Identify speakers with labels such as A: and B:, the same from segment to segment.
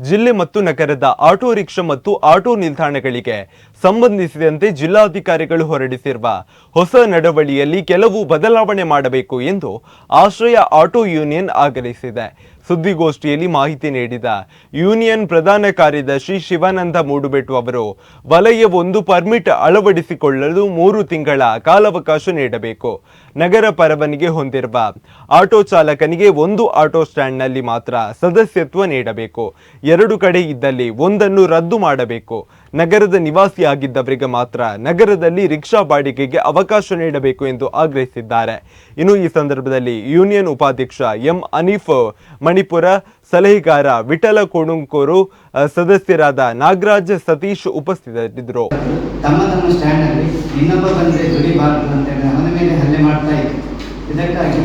A: ಜಿಲ್ಲೆ ಮತ್ತು ನಗರದ ಆಟೋ ರಿಕ್ಷಾ ಮತ್ತು ಆಟೋ ನಿಲ್ದಾಣಗಳಿಗೆ ಸಂಬಂಧಿಸಿದಂತೆ ಜಿಲ್ಲಾಧಿಕಾರಿಗಳು ಹೊರಡಿಸಿರುವ ಹೊಸ ನಡವಳಿಯಲ್ಲಿ ಕೆಲವು ಬದಲಾವಣೆ ಮಾಡಬೇಕು ಎಂದು ಆಶ್ರಯ ಆಟೋ ಯೂನಿಯನ್ ಆಗ್ರಹಿಸಿದೆ. ಸುದ್ದಿಗೋಷ್ಠಿಯಲ್ಲಿ ಮಾಹಿತಿ ನೀಡಿದ ಯೂನಿಯನ್ ಪ್ರಧಾನ ಕಾರ್ಯದರ್ಶಿ ಶಿವಾನಂದ ಮೂಡುಬೆಟ್ಟು ಅವರು, ವಲಯ ಒಂದು ಪರ್ಮಿಟ್ ಅಳವಡಿಸಿಕೊಳ್ಳಲು ಮೂರು ತಿಂಗಳ ಕಾಲಾವಕಾಶ ನೀಡಬೇಕು. ನಗರ ಪರವನಿಗೆ ಹೊಂದಿರುವ ಆಟೋ ಚಾಲಕನಿಗೆ ಒಂದು ಆಟೋ ಸ್ಟ್ಯಾಂಡ್ನಲ್ಲಿ ಮಾತ್ರ ಸದಸ್ಯತ್ವ ನೀಡಬೇಕು. ಎರಡು ಕಡೆ ಇದ್ದಲ್ಲಿ ಒಂದನ್ನು ರದ್ದು ಮಾಡಬೇಕು. ನಗರದ ನಿವಾಸಿಯಾಗಿದ್ದವರಿಗೆ ಮಾತ್ರ ನಗರದಲ್ಲಿ ರಿಕ್ಷಾ ಬಾಡಿಗೆಗೆ ಅವಕಾಶ ನೀಡಬೇಕು ಎಂದು ಆಗ್ರಹಿಸಿದ್ದಾರೆ. ಇನ್ನು ಈ ಸಂದರ್ಭದಲ್ಲಿ ಯೂನಿಯನ್ ಉಪಾಧ್ಯಕ್ಷ ಎಂ ಅನೀಫ್, ಮಣಿಪುರ ಸಲಹೆಗಾರ ವಿಠಲ ಕೊಡುಂಕೂರು ಸದಸ್ಯರಾದ ನಾಗರಾಜ್ ಸತೀಶ್ ಉಪಸ್ಥಿತರಿದ್ದರು.
B: ತಮ್ಮ ತಮ್ಮ ಸ್ಟ್ಯಾಂಡಲ್ಲಿ ಇನ್ನೊಬ್ಬ ಬಂದರೆ ದುಡಿಬಾರದು ಮೇಲೆ ಹಲ್ಲೆ ಮಾಡ್ತಾ ಇತ್ತು ಇದಕ್ಕಾಗಿ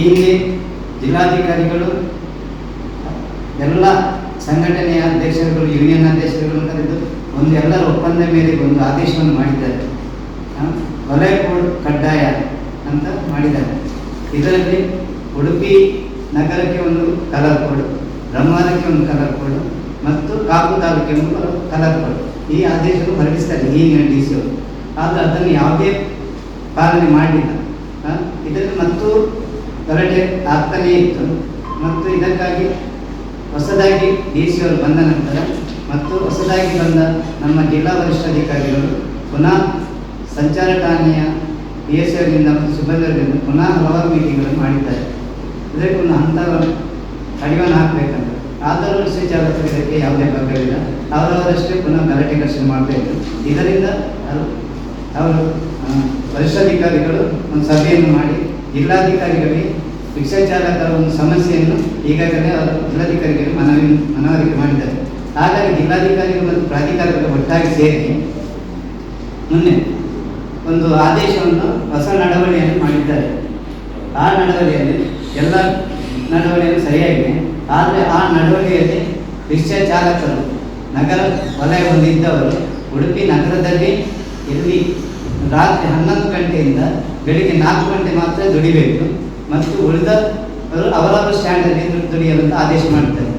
B: ಈ ಜಿಲ್ಲಾಧಿಕಾರಿಗಳು, ಎಲ್ಲ ಅಧ್ಯಕ್ಷರುಗಳು ಯೂನಿಯನ್ ಅಧ್ಯಕ್ಷರುಗಳು ಕರೆದು ಒಂದು ಎಲ್ಲರ ಒಪ್ಪಂದ ಮೇರೆಗೆ ಒಂದು ಆದೇಶವನ್ನು ಮಾಡಿದ್ದಾರೆ. ವಲಯ ಕೋಡ್ ಕಡ್ಡಾಯ ಅಂತ ಮಾಡಿದ್ದಾರೆ. ಇದರಲ್ಲಿ ಉಡುಪಿ ನಗರಕ್ಕೆ ಒಂದು ಕಲರ್ ಕೋಡ್ ಬ್ರಹ್ಮಾವರಕ್ಕೆ ಒಂದು ಕಲರ್ ಕೋಡ್ ಮತ್ತು ಕಾಪು ತಾಲೂಕಿಗೆ ಒಂದು ಕಲರ್ ಕೋಡ್ ಈ ಆದೇಶವನ್ನು ಹೊರಡಿಸ್ತಾರೆ ಈಗಿನ ಡಿ ಸಿ ಆದರೆ ಅದನ್ನು ಯಾವುದೇ ಪಾಲನೆ ಮಾಡಲಿಲ್ಲ ಆ, ಇದರಲ್ಲಿ ಮತ್ತು ಗಲಾಟೆ ಆಗ್ತಾನೇ ಇತ್ತು. ಮತ್ತು ಇದಕ್ಕಾಗಿ ಹೊಸದಾಗಿ ಡಿ ಸಿ ಅವರು ಬಂದ ನಂತರ ಮತ್ತು ಹೊಸದಾಗಿ ಬಂದ ನಮ್ಮ ಜಿಲ್ಲಾ ವರಿಷ್ಠಾಧಿಕಾರಿಗಳು ಪುನಃ ಸಂಚಾರ ಠಾಣೆಯ ಡಿ ಎಸ್ ಅವರಿಂದ ಮತ್ತು ಸಿಬ್ಬಂದಿಯವರಿಂದ ಪುನಃ ಹಲವಾರು ಮೀಟಿಂಗ್ಗಳನ್ನು ಮಾಡಿದ್ದಾರೆ. ಇದಕ್ಕೆ ಒಂದು ಹಂತ ಕಡಿವಾಣ ಹಾಕಬೇಕಂತ. ಆದರೂ ಶ್ರೀ ಇದಕ್ಕೆ ಯಾವುದೇ ಭಾಗವಿಲ್ಲ. ಅವರವರಷ್ಟೇ ಪುನಃ ಗಲಾಟೆ ಘರ್ಷಣೆ ಮಾಡಬೇಕು. ಇದರಿಂದ ಅವರು ವರಿಷ್ಠಾಧಿಕಾರಿಗಳು ಒಂದು ಸಭೆಯನ್ನು ಮಾಡಿ ಜಿಲ್ಲಾಧಿಕಾರಿಗಳಿಗೆ ರಿಕ್ಷಾ ಚಾಲಕರ ಒಂದು ಸಮಸ್ಯೆಯನ್ನು ಈಗಾಗಲೇ ಅವರು ಜಿಲ್ಲಾಧಿಕಾರಿಗಳಿಗೆ ಮನವಿ ಮನವರಿಕೆ ಮಾಡಿದ್ದಾರೆ. ಹಾಗಾಗಿ ಜಿಲ್ಲಾಧಿಕಾರಿಗಳು ಮತ್ತು ಪ್ರಾಧಿಕಾರಗಳು ಒಟ್ಟಾಗಿ ಸೇರಿ ಮೊನ್ನೆ ಒಂದು ಆದೇಶವನ್ನು ಹೊಸ ನಡವಳಿಯನ್ನು ಮಾಡಿದ್ದಾರೆ. ಆ ನಡವಳಿಯಲ್ಲಿ ಎಲ್ಲ ನಡವಳಿಯನ್ನು ಸರಿಯಾಗಿದೆ. ಆದರೆ ಆ ನಡವಳಿಯಲ್ಲಿ ರಿಕ್ಷಾ ಚಾಲಕರು ನಗರ ವಲಯ ಹೊಂದಿದ್ದವರು ಉಡುಪಿ ನಗರದಲ್ಲಿ ಇಲ್ಲಿ ರಾತ್ರಿ ಹನ್ನೊಂದು ಗಂಟೆಯಿಂದ ಬೆಳಿಗ್ಗೆ ನಾಲ್ಕು ಗಂಟೆ ಮಾತ್ರ ದುಡಿಬೇಕು. ಮತ್ತು ಉಳಿದ ಅವರವರ ಸ್ಟ್ಯಾಂಡಲ್ಲಿ ದುಡಿಯಲು ಆದೇಶ ಮಾಡಿದ್ದಾರೆ